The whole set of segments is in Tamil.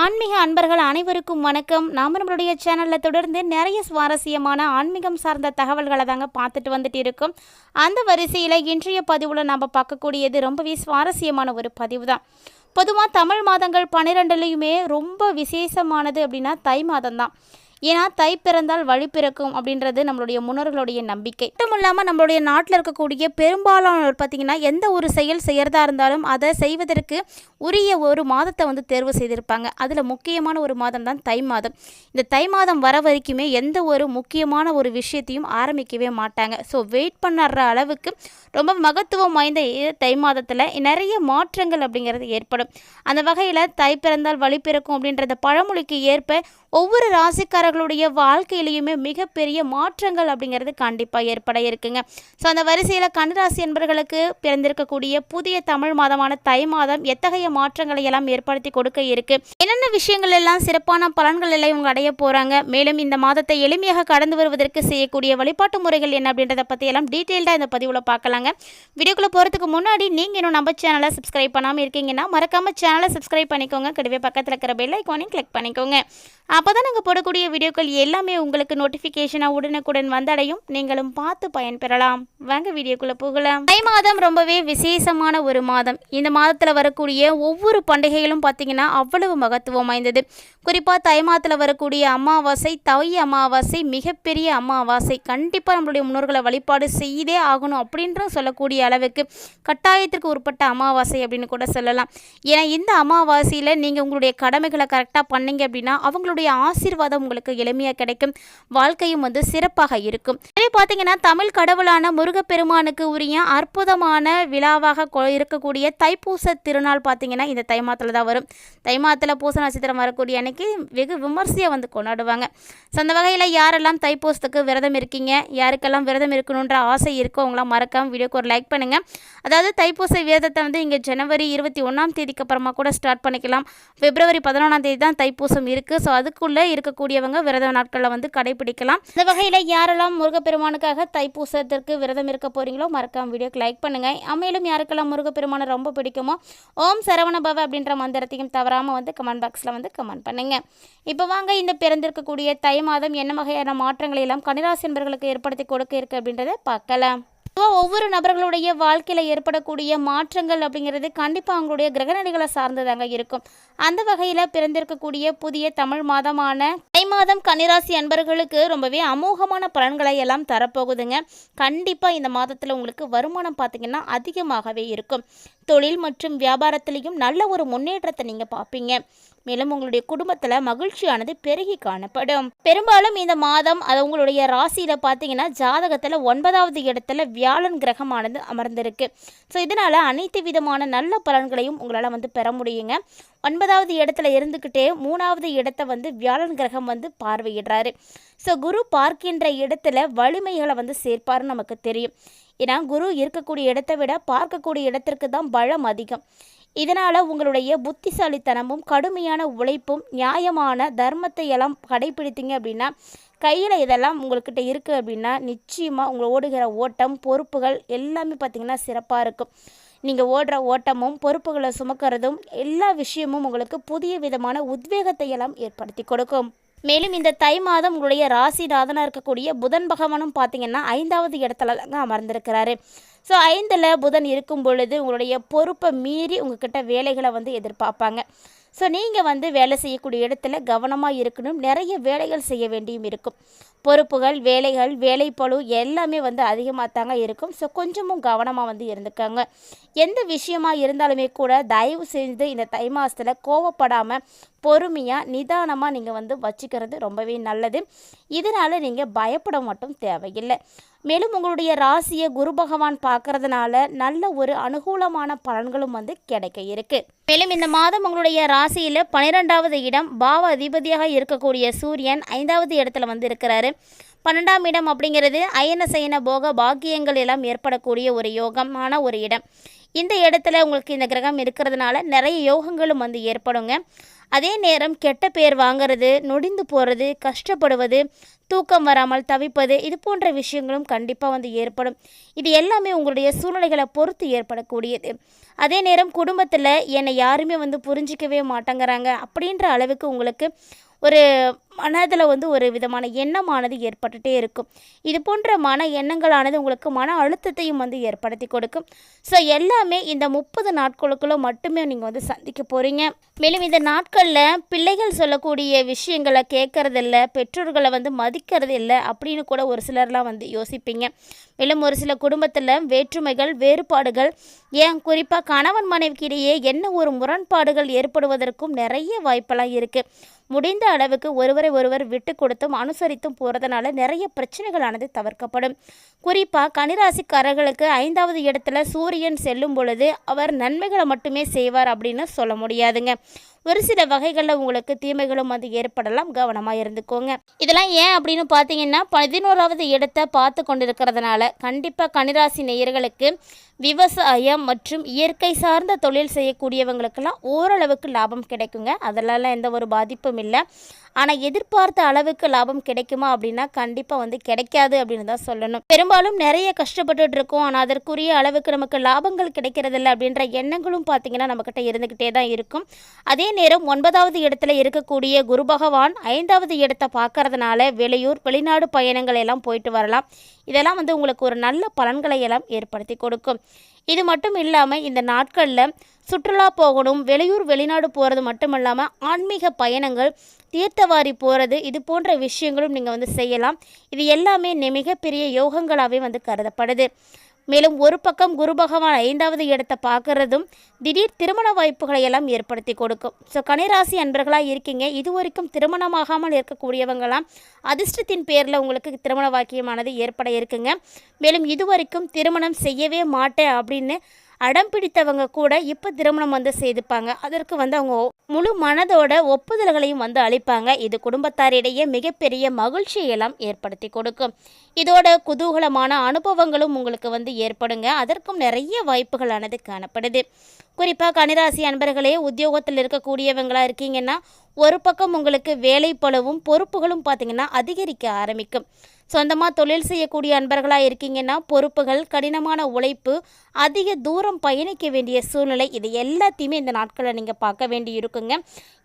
ஆன்மீக அன்பர்கள் அனைவருக்கும் வணக்கம். நாம நம்மளுடைய சேனலில் தொடர்ந்து நிறைய சுவாரஸ்யமான ஆன்மீகம் சார்ந்த தகவல்களை தாங்க பார்த்துட்டு வந்துட்டு இருக்கோம். அந்த வரிசையில் இன்றைய பதிவில் நம்ம பார்க்கக்கூடியது ரொம்பவே சுவாரஸ்யமான ஒரு பதிவு தான் பொதுவாக தமிழ் மாதங்கள் பன்னிரெண்டுலேயுமே ரொம்ப விசேஷமானது அப்படின்னா தை மாதம் தான் ஏன்னா தை பிறந்தால் வழி பிறக்கும் அப்படின்றது நம்மளுடைய முன்னோர்களுடைய நம்பிக்கை. மட்டும் இல்லாமல் நம்மளுடைய நாட்டில் இருக்கக்கூடிய பெரும்பாலானோர் பார்த்திங்கன்னா எந்த ஒரு செயல் செய்கிறதா இருந்தாலும் அதை செய்வதற்கு உரிய ஒரு மாதத்தை வந்து தேர்வு செய்திருப்பாங்க. அதில் முக்கியமான ஒரு மாதம் தான் தை மாதம். இந்த தை மாதம் வர வரைக்குமே எந்த ஒரு முக்கியமான ஒரு விஷயத்தையும் ஆரம்பிக்கவே மாட்டாங்க. ஸோ வெயிட் பண்ணுற அளவுக்கு ரொம்ப மகத்துவம் வாய்ந்த தை மாதத்தில் நிறைய மாற்றங்கள் அப்படிங்கிறது ஏற்படும். அந்த வகையில் தை பிறந்தால் வழி பிறக்கும் அப்படின்றத பழமொழிக்கு ஏற்ப ஒவ்வொரு ராசிக்காரர்களுடைய வாழ்க்கையிலையுமே மிகப்பெரிய மாற்றங்கள் அப்படிங்கிறது கண்டிப்பாக ஏற்பட இருக்குங்க. ஸோ அந்த வரிசையில் கன்னிராசி என்பர்களுக்கு பிறந்திருக்கக்கூடிய புதிய தமிழ் மாதமான தை மாதம் எத்தகைய மாற்றங்களை எல்லாம் ஏற்படுத்தி கொடுக்க இருக்கு? என்னென்ன விஷயங்கள் எல்லாம் சிறப்பான பலன்கள் எல்லாம் இவங்க அடைய போகிறாங்க மேலும் இந்த மாதத்தை எளிமையாக கடந்து வருவதற்கு செய்யக்கூடிய வழிபாட்டு முறைகள் என்ன அப்படின்றத பற்றி எல்லாம் டீட்டெயில்டாக இந்த பதிவில் பார்க்கலாங்க. வீடியோக்குள்ளே போகிறதுக்கு முன்னாடி நீங்கள் இன்னும் நம்ம சேனலை சப்ஸ்கிரைப் பண்ணாமல் இருக்கீங்கன்னா மறக்காமல் சேனலை சப்ஸ்கிரைப் பண்ணிக்கோங்க. கூடவே பக்கத்தில் இருக்கிற பெல் ஐக்கானையும் கிளிக் பண்ணிக்கோங்க. அப்போ தான் நாங்கள் போடக்கூடிய வீடியோக்கள் எல்லாமே உங்களுக்கு நோட்டிஃபிகேஷனாக உடனுக்குடன் வந்தடையும். நீங்களும் பார்த்து பயன்பெறலாம். வாங்க வீடியோக்குள்ளே போகலாம். தை மாதம் ரொம்பவே விசேஷமான ஒரு மாதம். இந்த மாதத்தில் வரக்கூடிய ஒவ்வொரு பண்டிகைகளும் பார்த்தீங்கன்னா அவ்வளவு மகத்துவம் வாய்ந்தது. குறிப்பாக தை மாதத்தில் வரக்கூடிய அமாவாசை தை அமாவாசை மிகப்பெரிய அமாவாசை. கண்டிப்பாக நம்மளுடைய முன்னோர்களை வழிபாடு செய்தே ஆகணும் அப்படின்ற சொல்லக்கூடிய அளவுக்கு கட்டாயத்திற்கு உட்பட்ட அமாவாசை அப்படின்னு கூட சொல்லலாம். ஏன்னா இந்த அமாவாசையில் நீங்கள் உங்களுடைய கடமைகளை கரெக்டாக பண்ணீங்க அப்படின்னா அவங்களுடைய ஆசீர்வாதம் உங்களுக்கு எளிமையாக கிடைக்கும். வாழ்க்கையும் வந்து சிறப்பாக இருக்கும். இதே பார்த்தீங்கன்னா தமிழ் கடவுளான முருகப்பெருமானுக்கு உரிய அற்புதமான விழாவாக கொ- இருக்கக்கூடிய தைப்பூச திருநாள் பார்த்தீங்கன்னா இந்த தை மாதத்தில் தான் வரும். தை மாதத்தில் பூச நட்சத்திரம் வரக்கூடிய அன்னைக்கு வெகு விமர்சையாக வந்து கொண்டாடுவாங்க. ஸோ அந்த வகையில் யாரெல்லாம் தைப்பூசத்துக்கு விரதம் இருக்கீங்க யாருக்கெல்லாம் விரதம் இருக்கணுன்ற ஆசை இருக்கோ அவங்களாம் மறக்காம வீடியோக்கு ஒரு லைக் பண்ணுங்கள் அதாவது தைப்பூச விரதத்தை வந்து இங்கே ஜனவரி இருபத்தி ஒன்றாம் தேதிக்கு அப்புறமா கூட ஸ்டார்ட் பண்ணிக்கலாம். பிப்ரவரி பதினொன்றாம் தேதி தான் தைப்பூசம் இருக்குது ஸோ அதுக்குள்ளே இருக்கக்கூடியவங்க விரத நாட்களில் வந்து கடைபிடிக்கலாம் இந்த வகையில் யாரெல்லாம் முருகப்பெருமானுக்காக தைப்பூசத்திற்கு விரதம் இருக்க போகிறீங்களோ மறக்காம வீடியோக்கு லைக் பண்ணுங்கள் மேலும் யாருக்கெல்லாம் முருகப்பெருமானை ரொம்ப பிடிக்குமோ ஓம் சரவண பவ அப்படின்ற மந்திரத்தையும் தவறாமல் வந்து கமெண்ட் பாக்ஸில் வந்து கமெண்ட் பண்ணுங்கள் இப்போ வாங்க இந்த பிறந்திருக்கக்கூடிய தை மாதம் என்ன வகையான மாற்றங்களை எல்லாம் கனிராசி என்பர்களுக்கு ஏற்படுத்தி கொடுக்க இருக்கு அப்படின்றத பார்க்கலாம். ஒவ்வொரு நபர்களுடைய வாழ்க்கையில் ஏற்படக்கூடிய மாற்றங்கள் அப்படிங்கிறது கண்டிப்பாக அவங்களுடைய கிரகநிலைகளை சார்ந்ததாங்க இருக்கும். அந்த வகையில் பிறந்திருக்கக்கூடிய புதிய தமிழ் மாதமான தை மாதம் கன்னிராசி அன்பர்களுக்கு ரொம்பவே அமோகமான பலன்களை எல்லாம் தரப்போகுதுங்க. கண்டிப்பாக இந்த மாதத்தில் உங்களுக்கு வருமானம் பார்த்தீங்கன்னா அதிகமாகவே இருக்கும். தொழில் மற்றும் வியாபாரத்திலையும் நல்ல ஒரு முன்னேற்றத்தை நீங்கள் பார்ப்பீங்க. மேலும் உங்களுடைய குடும்பத்தில் மகிழ்ச்சியானது பெருகி காணப்படும். பெரும்பாலும் இந்த மாதம் அது உங்களுடைய ராசியில் பார்த்தீங்கன்னா ஜாதகத்தில் ஒன்பதாவது இடத்துல வியாழன் கிரகமானது அமர்ந்திருக்கு. ஸோ இதனால் அனைத்து விதமான நல்ல பலன்களையும் உங்களால் வந்து பெற முடியுங்க. ஒன்பதாவது இடத்துல இருந்துக்கிட்டே மூணாவது இடத்த வந்து வியாழன் கிரகம் வந்து பார்வையிடுறாரு. ஸோ குரு பார்க்கின்ற இடத்துல வலிமைகளை வந்து சேர்ப்பாருன்னு நமக்கு தெரியும். ஏன்னா குரு இருக்கக்கூடிய இடத்தை விட பார்க்கக்கூடிய இடத்திற்கு தான் பலம் அதிகம். இதனால் உங்களுடைய புத்திசாலித்தனமும் கடுமையான உழைப்பும் நியாயமான தர்மத்தை எல்லாம் கடைபிடித்தீங்க அப்படின்னா கையில் இதெல்லாம் உங்கள்கிட்ட இருக்குது அப்படின்னா நிச்சயமாக உங்களை ஓடுகிற ஓட்டம் பொறுப்புகள் எல்லாமே பார்த்திங்கன்னா சிறப்பாக இருக்கும். நீங்கள் ஓடுற ஓட்டமும் பொறுப்புகளை சுமக்கிறதும் எல்லா விஷயமும் உங்களுக்கு புதிய விதமான உத்வேகத்தை எல்லாம் ஏற்படுத்தி கொடுக்கும். மேலும் இந்த தை மாதம் உங்களுடைய ராசிநாதனாக இருக்கக்கூடிய புதன் பகவானும் பார்த்தீங்கன்னா ஐந்தாவது இடத்துல தாங்க அமர்ந்திருக்கிறாரு. ஸோ ஐந்தில் புதன் இருக்கும் பொழுது உங்களுடைய பொறுப்பை மீறி உங்ககிட்ட வேலைகளை வந்து எதிர்பார்ப்பாங்க. ஸோ நீங்கள் வந்து வேலை செய்யக்கூடிய இடத்துல கவனமாக இருக்கணும். நிறைய வேலைகள் செய்ய வேண்டியும் இருக்கும். பொறுப்புகள் வேலைகள் வேலைப்பளு எல்லாமே வந்து அதிகமாக தாங்க இருக்கும். ஸோ கொஞ்சமும் கவனமாக வந்து இருந்துக்கோங்க. எந்த விஷயமா இருந்தாலுமே கூட தயவு செஞ்சு இந்த தை மாதத்தில் கோவப்படாமல் பொறுமையாக நிதானமாக நீங்கள் வந்து வச்சுக்கிறது ரொம்பவே நல்லது. இதனால் நீங்கள் பயப்பட மட்டும் தேவையில்லை. மேலும் உங்களுடைய ராசியை குரு பகவான் பார்க்கறதுனால நல்ல ஒரு அனுகூலமான பலன்களும் வந்து கிடைக்க இருக்கு. மேலும் இந்த மாதம் உங்களுடைய ராசியில் பன்னிரெண்டாவது இடம் பாவ அதிபதியாக இருக்கக்கூடிய சூரியன் ஐந்தாவது இடத்துல வந்து இருக்கிறாரு. பன்னெண்டாம் இடம் அப்படிங்கிறது அயன சயன போக பாக்கியங்கள் எல்லாம் ஏற்படக்கூடிய ஒரு யோகமான ஒரு இடம். இந்த இடத்துல உங்களுக்கு இந்த கிரகம் இருக்கிறதுனால நிறைய யோகங்களும் வந்து ஏற்படுங்க. அதே நேரம் கெட்ட பேர் வாங்குறது நொடிந்து போகிறது கஷ்டப்படுவது தூக்கம் வராமல் தவிப்பது இது போன்ற விஷயங்களும் கண்டிப்பாக வந்து ஏற்படும். இது எல்லாமே உங்களுடைய சூழ்நிலைகளை பொறுத்து ஏற்படக்கூடியது. அதே நேரம் குடும்பத்தில் என்னை யாருமே வந்து புரிஞ்சிக்கவே மாட்டேங்கிறாங்க அப்படின்ற அளவுக்கு உங்களுக்கு ஒரு மனதில் வந்து ஒரு விதமான எண்ணமானது ஏற்பட்டுட்டே இருக்கும். இது போன்ற மன எண்ணங்களானது உங்களுக்கு மன அழுத்தத்தையும் வந்து ஏற்படுத்தி கொடுக்கும். ஸோ எல்லாமே இந்த முப்பது நாட்களுக்குள்ள மட்டுமே நீங்கள் வந்து சந்திக்க போகிறீங்க மேலும் இந்த நாட்களில் பிள்ளைகள் சொல்லக்கூடிய விஷயங்களை கேட்கறதில்ல பெற்றோர்களை வந்து மதிக்கிறது இல்லை அப்படின்னு கூட ஒரு சிலர்லாம் வந்து யோசிப்பீங்க. மேலும் ஒரு சில குடும்பத்தில் வேற்றுமைகள் வேறுபாடுகள் ஏன் குறிப்பாக கணவன் மனைவிக்கு இடையே என்ன ஒரு முரண்பாடுகள் ஏற்படுவதற்கும் நிறைய வாய்ப்பெல்லாம் இருக்குது முடிந்த அளவுக்கு ஒருவரை ஒருவர் விட்டு கொடுத்தும் அனுசரித்தும் போகிறதுனால நிறைய பிரச்சனைகளானது தவிர்க்கப்படும். குறிப்பாக கனிராசிக்காரர்களுக்கு ஐந்தாவது இடத்துல சூரியன் செல்லும் பொழுது அவர் நன்மைகளை மட்டுமே செய்வார் அப்படின்னு சொல்ல முடியாதுங்க. ஒரு சில வகைகளில் உங்களுக்கு தீமைகளும் வந்து ஏற்படலாம். கவனமாக இருந்துக்கோங்க. இதெல்லாம் ஏன் அப்படின்னு பார்த்தீங்கன்னா பதினோராவது இடத்தை பார்த்து கொண்டிருக்கிறதுனால கண்டிப்பாக கனிராசி நேயர்களுக்கு விவசாயம் மற்றும் இயற்கை சார்ந்த தொழில் செய்யக்கூடியவங்களுக்கெல்லாம் ஓரளவுக்கு லாபம் கிடைக்குங்க. அதெல்லாம் எந்த ஒரு பாதிப்பும் இல்லை. ஆனால் எதிர்பார்த்த அளவுக்கு லாபம் கிடைக்குமா அப்படின்னா கண்டிப்பாக வந்து கிடைக்காது அப்படின்னு தான் சொல்லணும். பெரும்பாலும் நிறைய கஷ்டப்பட்டுட்டு இருக்கோம். ஆனால் அதற்குரிய அளவுக்கு நமக்கு லாபங்கள் கிடைக்கிறதில்ல அப்படின்ற எண்ணங்களும் பார்த்தீங்கன்னா நம்மக்கிட்ட இருந்துக்கிட்டே தான் இருக்கும். அதே நேரம் ஒன்பதாவது இடத்துல இருக்கக்கூடிய குரு பகவான் ஐந்தாவது இடத்தை பார்க்கறதுனால வெளியூர் வெளிநாடு பயணங்கள் எல்லாம் போயிட்டு வரலாம். இதெல்லாம் வந்து உங்களுக்கு ஒரு நல்ல பலன்களை எல்லாம் ஏற்படுத்தி கொடுக்கும். இது மட்டும் இல்லாமல் இந்த நாட்களில் சுற்றுலா போகணும் வெளியூர் வெளிநாடு போகிறது மட்டுமல்லாமல் ஆன்மீக பயணங்கள் தீர்த்தவாரி போகிறது இது போன்ற விஷயங்களும் நீங்கள் வந்து செய்யலாம். இது எல்லாமே மிகப்பெரிய யோகங்களாகவே வந்து கருதப்படுது. மேலும் ஒரு பக்கம் குரு பகவான் ஐந்தாவது இடத்தை பார்க்கறதும் திடீர் திருமண வாய்ப்புகளை எல்லாம் ஏற்படுத்தி கொடுக்கும். ஸோ கனிராசி அன்பர்களாக இருக்கீங்க. இது வரைக்கும் திருமணமாகாமல் இருக்கக்கூடியவங்களாம் அதிர்ஷ்டத்தின் பேரில் உங்களுக்கு திருமண வாக்கியமானது ஏற்பட இருக்குங்க. மேலும் இதுவரைக்கும் திருமணம் செய்யவே மாட்டேன் அப்படின்னு அடம் பிடித்தவங்க கூட இப்போ திருமணம் வந்து செய்துப்பாங்க அதற்கு வந்து அவங்க முழு மனதோட ஒப்புதல்களையும் வந்து அளிப்பாங்க. இது குடும்பத்தாரிடையே மிகப்பெரிய மகிழ்ச்சியெல்லாம் ஏற்படுத்தி கொடுக்கும். இதோட குதூகலமான அனுபவங்களும் உங்களுக்கு வந்து ஏற்படுங்க. அதற்கும் நிறைய வாய்ப்புகளானது காணப்படுது. குறிப்பாக கனிராசி அன்பர்களே உத்தியோகத்தில் இருக்கக்கூடியவங்களாக இருக்கீங்கன்னா ஒரு பக்கம் உங்களுக்கு வேலை பலவும் பொறுப்புகளும் பார்த்தீங்கன்னா அதிகரிக்க ஆரம்பிக்கும். சொந்தமாக தொழில் செய்யக்கூடிய அன்பர்களாக இருக்கீங்கன்னா பொறுப்புகள் கடினமான உழைப்பு அதிக தூரம் பயணிக்க வேண்டிய சூழ்நிலை இது எல்லாத்தையுமே இந்த நாட்களில் நீங்கள் பார்க்க வேண்டி இருக்குங்க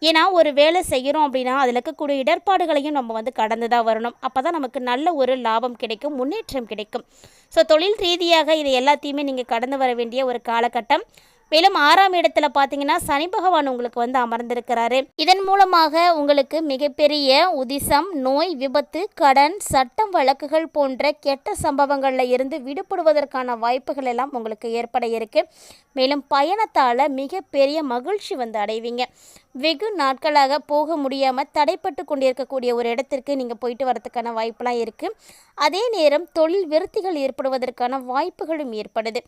ஏன்னா ஒரு வேலை செய்கிறோம் அப்படின்னா அதில் இருக்கக்கூடிய இடர்பாடுகளையும் நம்ம வந்து கடந்து தான் வரணும். அப்போ தான் நமக்கு நல்ல ஒரு லாபம் கிடைக்கும் முன்னேற்றம் கிடைக்கும். ஸோ தொழில் ரீதியாக இது எல்லாத்தையுமே நீங்கள் கடந்து வர வேண்டிய ஒரு காலகட்டம். மேலும் ஆறாம் இடத்துல பார்த்தீங்கன்னா சனி பகவான் உங்களுக்கு வந்து அமர்ந்திருக்கிறாரு. இதன் மூலமாக உங்களுக்கு மிகப்பெரிய உதிசம் நோய் விபத்து கடன் சட்டம் வழக்குகள் போன்ற கெட்ட சம்பவங்களில் இருந்து விடுபடுவதற்கான வாய்ப்புகள் எல்லாம் உங்களுக்கு ஏற்பட இருக்கு. மேலும் பயணத்தால் மிகப்பெரிய மகிழ்ச்சி வந்து அடைவீங்க. வெகு நாட்களாக போக முடியாமல் தடைப்பட்டு கொண்டிருக்கக்கூடிய ஒரு இடத்திற்கு நீங்கள் போயிட்டு வரதுக்கான வாய்ப்பெலாம் இருக்குது அதே நேரம் தொழில் விருத்திகள் ஏற்படுவதற்கான வாய்ப்புகளும் ஏற்படுது.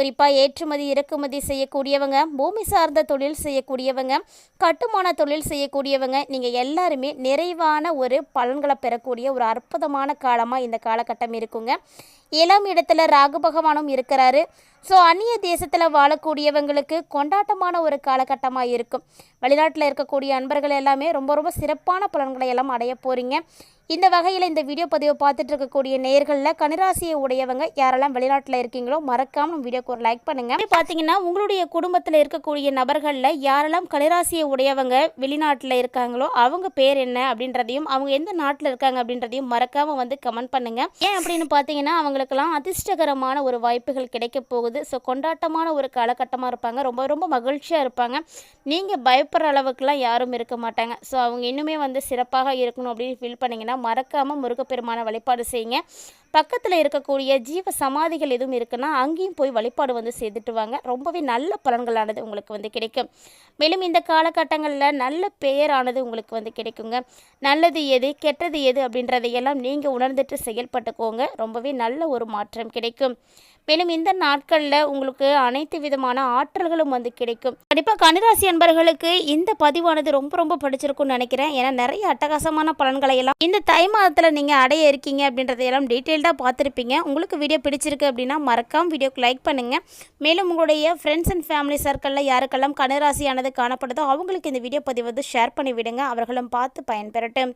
குறிப்பாக ஏற்றுமதி இறக்குமதி செய்யக்கூடியவங்க பூமி சார்ந்த தொழில் செய்யக்கூடியவங்க கட்டுமான தொழில் செய்யக்கூடியவங்க நீங்கள் எல்லாருமே நிறைவான ஒரு பலன்களை பெறக்கூடிய ஒரு அற்புதமான காலமாக இந்த காலகட்டம் இருக்குங்க. ஏழாம் இடத்துல ராகு பகவானும் இருக்கிறாரு. ஸோ அந்நிய தேசத்தில் வாழக்கூடியவங்களுக்கு கொண்டாட்டமான ஒரு காலகட்டமாக இருக்கும். வெளிநாட்டில் இருக்கக்கூடிய அன்பர்கள் எல்லாமே ரொம்ப ரொம்ப சிறப்பான பலன்களை எல்லாம் அடைய போகிறீங்க இந்த வகையில் இந்த வீடியோ பதிவை பார்த்துட்டு இருக்கக்கூடிய நேர்களில் கனிராசியை உடையவங்க யாரெல்லாம் வெளிநாட்டில் இருக்கீங்களோ மறக்காமல் நம்ம வீடியோக்கு ஒரு லைக் பண்ணுங்க. அப்படி பார்த்தீங்கன்னா உங்களுடைய குடும்பத்தில் இருக்கக்கூடிய நபர்களில் யாரெல்லாம் கனிராசியை உடையவங்க வெளிநாட்டில் இருக்காங்களோ அவங்க பேர் என்ன அப்படின்றதையும் அவங்க எந்த நாட்டில் இருக்காங்க அப்படின்றதையும் மறக்காமல் வந்து கமெண்ட் பண்ணுங்க. ஏன் அப்படின்னு பார்த்தீங்கன்னா அவங்க அவங்களுக்கெல்லாம் அதிர்ஷ்டகரமான ஒரு வாய்ப்புகள் கிடைக்க போகுது. ஸோ கொண்டாட்டமான ஒரு காலகட்டமாக இருப்பாங்க. ரொம்ப ரொம்ப மகிழ்ச்சியாக இருப்பாங்க. நீங்கள் பயப்படுற அளவுக்குலாம் யாரும் இருக்க மாட்டாங்க. ஸோ அவங்க இன்னுமே வந்து சிறப்பாக இருக்கணும் அப்படின்னு ஃபீல் பண்ணீங்கன்னா மறக்காமல் முருகப்பெருமான வழிபாடு செய்யுங்க. பக்கத்தில் இருக்கக்கூடிய ஜீவ சமாதிகள் எதுவும் இருக்குன்னா அங்கேயும் போய் வழிபாடு வந்து செய்துட்டு வாங்க. ரொம்பவே நல்ல பலன்களானது உங்களுக்கு வந்து கிடைக்கும். மேலும் இந்த காலகட்டங்களில் நல்ல பெயரானது உங்களுக்கு வந்து கிடைக்குங்க. நல்லது எது கெட்டது எது அப்படின்றதையெல்லாம் நீங்கள் உணர்ந்துட்டு செயல்பட்டுக்கோங்க. ரொம்பவே நல்ல ஒரு மாற்றம் கிடைக்கும். மேலும் இந்த நாட்களில் உங்களுக்கு அனைத்து விதமான ஆற்றல்களும் வந்து கிடைக்கும். கண்டிப்பாக கணிராசி அன்பர்களுக்கு இந்த பதிவானது ரொம்ப ரொம்ப பிடிச்சிருக்கும்னு நினைக்கிறேன். ஏன்னா நிறைய அட்டகாசமான பலன்களை எல்லாம் இந்த தை மாதத்தில் நீங்கள் அடைய இருக்கீங்க அப்படின்றதையெல்லாம் டீட்டெயில்டாக பார்த்துருப்பீங்க. உங்களுக்கு வீடியோ பிடிச்சிருக்கு அப்படின்னா மறக்காம வீடியோக்கு லைக் பண்ணுங்கள் மேலும் உங்களுடைய ஃப்ரெண்ட்ஸ் அண்ட் ஃபேமிலி சர்க்கிளில் யாருக்கெல்லாம் கன்னிராசியானது காணப்படுதோ அவங்களுக்கு இந்த வீடியோ பதிவு வந்து ஷேர் பண்ணி விடுங்க. அவர்களும் பார்த்து பயன்பெறட்டும்.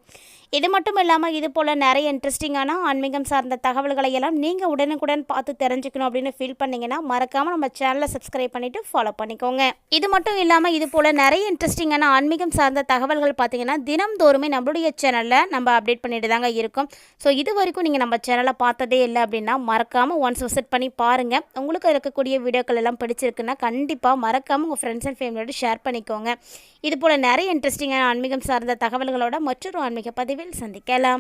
இது மட்டும் இல்லாமல் இது போல் நிறைய இன்ட்ரெஸ்டிங்கான ஆன்மீகம் சார்ந்த தகவல்களை எல்லாம் நீங்கள் உடனுக்குடன் பார்த்து தெரிஞ்சுக்கணும். அப்படின்னு ஃபீல் பண்ணீங்கன்னா மறக்காமல் நம்ம சேனலை சப்ஸ்கிரைப் பண்ணிவிட்டு ஃபாலோ பண்ணிக்கோங்க. இது மட்டும் இல்லாமல் இது போல் நிறைய இன்ட்ரெஸ்டிங்கான ஆன்மீகம் சார்ந்த தகவல்கள் பார்த்தீங்கன்னா தினம்தோறுமே நம்மளுடைய சேனலில் நம்ம அப்டேட் பண்ணிட்டு தாங்க இருக்கும். ஸோ இது வரைக்கும் நீங்கள் நம்ம சேனலை பார்த்ததே இல்லை அப்படின்னா மறக்காமல் ஒன்ஸ் விசிட் பண்ணி பாருங்கள் உங்களுக்கு இருக்கக்கூடிய வீடியோக்கள் எல்லாம் பிடிச்சிருக்குன்னா கண்டிப்பாக மறக்காமல் உங்கள் ஃப்ரெண்ட்ஸ் அண்ட் ஃபேமிலியோட ஷேர் பண்ணிக்கோங்க. இது போல் நிறைய இன்ட்ரெஸ்டிங்கான ஆன்மீகம் சார்ந்த தகவல்களோட மற்றொரு ஆன்மீக பதிவில் சந்திக்கலாம்.